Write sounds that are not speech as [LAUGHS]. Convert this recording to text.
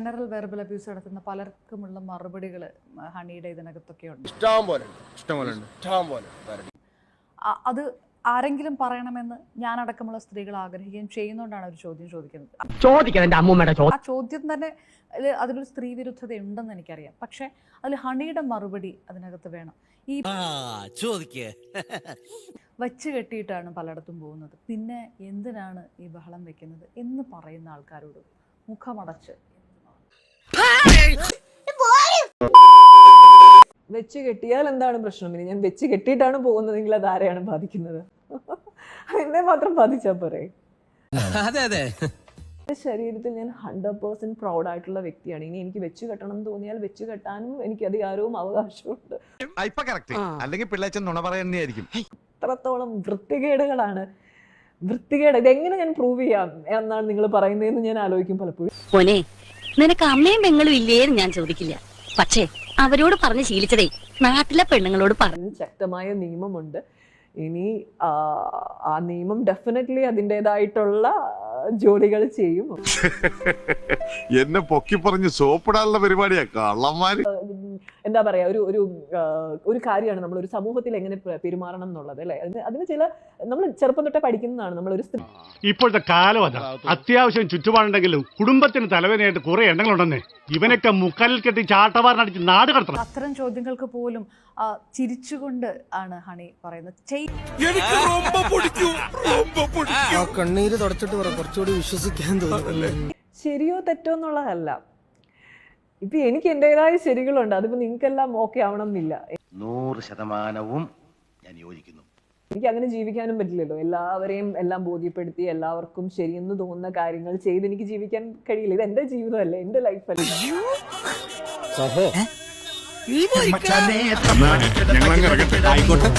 General verbal abuse നടത്തുന്ന പലർക്കുമുള്ള മറുപടികൾ ഹണിയുടെ ഇതിനകത്തൊക്കെ ഉണ്ട്. ഇഷ്ടം പോലെ ഇഷ്ടം പോലെ ഉണ്ട്. ഇഷ്ടം പോലെ. അത് ആരെങ്കിലും പറയണമെന്ന് ഞാനടക്കമുള്ള സ്ത്രീകൾ ആഗ്രഹിക്കുകയും ചെയ്യുന്നതുകൊണ്ടാണ് ഒരു ചോദ്യം ചോദിക്കുന്നത്. ചോദിക്കണം എന്റെ അമ്മൂമ്മയുടെ ചോദ്യം ആ ചോദ്യം തന്നെ അതിൽ അതിലൊരു സ്ത്രീ വിരുദ്ധത ഉണ്ടെന്ന് എനിക്കറിയാം. പക്ഷെ അതിൽ ഹണിയുടെ മറുപടി അതിനകത്ത് വേണം. ഈ ചോദിക്കേ. [LAUGHS] വച്ച് കെട്ടിയിട്ടാണ് പലയിടത്തും പോകുന്നത്. പിന്നെ എന്തിനാണ് ഈ ബഹളം വെക്കുന്നത് എന്ന് പറയുന്ന ആൾക്കാരോട് മുഖമടച്ച് വെച്ച് കെട്ടിയാൽ എന്താണ് പ്രശ്നം? ഇനി ഞാൻ വെച്ച് കെട്ടിയിട്ടാണ് പോകുന്നതെങ്കിൽ അത് ആരെയാണ് ബാധിക്കുന്നത്? എന്നെ മാത്രം ബാധിച്ചാൽ പോരെ? അതെ അതെ. എന്റെ ശരീരത്തിൽ ഞാൻ ഹൺഡ്രഡ് പേഴ്സെന്റ് പ്രൗഡ് ആയിട്ടുള്ള വ്യക്തിയാണ്. ഇനി എനിക്ക് വെച്ച് കെട്ടണം എന്ന് തോന്നിയാൽ വെച്ച് കെട്ടാനും എനിക്ക് അധികാരവും അവകാശവും ഉണ്ട്. ഇപ്പൊ കറക്റ്റ് അല്ലെങ്കിൽ പിള്ളേച്ചൻ നുണ പറയുന്നതായിരിക്കും. വൃത്തികേടുകളാണ്. വൃത്തികേട്. ഇതെങ്ങനെ ഞാൻ പ്രൂവ് ചെയ്യാം എന്നാണ് നിങ്ങൾ പറയുന്നതെന്ന് ഞാൻ ആലോചിക്കും പലപ്പോഴും. നിനക്ക് അമ്മയും പെങ്ങളും ഇല്ലേന്ന് ഞാൻ ചോദിക്കില്ല. പക്ഷേ അവരോട് പറഞ്ഞ് ശീലിച്ചതേ നാട്ടിലെ പെണ്ണുങ്ങളോട് പറഞ്ഞു ശക്തമായ നിയമമുണ്ട്. ഇനി ആ, നിയമം ഡെഫിനറ്റ്ലി അതിന്റെതായിട്ടുള്ള ജോലികൾ ചെയ്യും [LAUGHS] എന്നെ പൊക്കി പറഞ്ഞ് സോപ്പിടാനുള്ള പരിപാടിയാ കള്ളന്മാര്. എന്താ പറയാ ഒരു ഒരു ഒരു കാര്യമാണ് നമ്മൾ ഒരു സമൂഹത്തിൽ എങ്ങനെ പെരുമാറണം എന്നുള്ളത് അല്ലെ? അതിന് അതിന് ചില നമ്മൾ ചെറുപ്പം തൊട്ടേ പഠിക്കുന്നതാണ്. നമ്മൾ ഒരു സ്ത്രീ ഇപ്പോഴത്തെ കാലം അതാ. അത്യാവശ്യം ചുറ്റുപാടുണ്ടെങ്കിലും കുടുംബത്തിന് തലവേദനയായിട്ട് കുറെ എണ്ണങ്ങളുണ്ടെന്നേ. ഇവനൊക്കെ മുക്കാലിൽ കെട്ടി ചാട്ടവാറിനടിച്ച് നാട് കടത്തണം. അത്തരം ചോദ്യങ്ങൾക്ക് പോലും ചിരിച്ചുകൊണ്ട് ആണ് ഹണി പറയുന്നത്. കണ്ണീര് തുടച്ചിട്ട് പറ കുറച്ചുകൂടി വിശ്വസിക്കാൻ തോന്നുന്നു. ശരിയോ തെറ്റോ എന്നുള്ളതല്ല. ഇപ്പൊ എനിക്ക് എന്റേതായ ശരികളുണ്ട്. അതിപ്പോ നിങ്ങൾക്കെല്ലാം ഓക്കെ ആവണം എന്നില്ല നൂറ് ശതമാനവും ഞാൻ യോജിക്കുന്നു. എനിക്ക് അങ്ങനെ ജീവിക്കാനും പറ്റില്ലല്ലോ. എല്ലാവരെയും എല്ലാം ബോധ്യപ്പെടുത്തി എല്ലാവർക്കും ശരിയെന്ന് തോന്നുന്ന കാര്യങ്ങൾ ചെയ്ത് എനിക്ക് ജീവിക്കാൻ കഴിയില്ല. ഇത് എന്റെ ജീവിതമല്ലേ എന്റെ ലൈഫല്ലേ. സഹോ. ഞങ്ങൾ ഇറങ്ങട്ടെ. ആയിക്കോട്ടെ.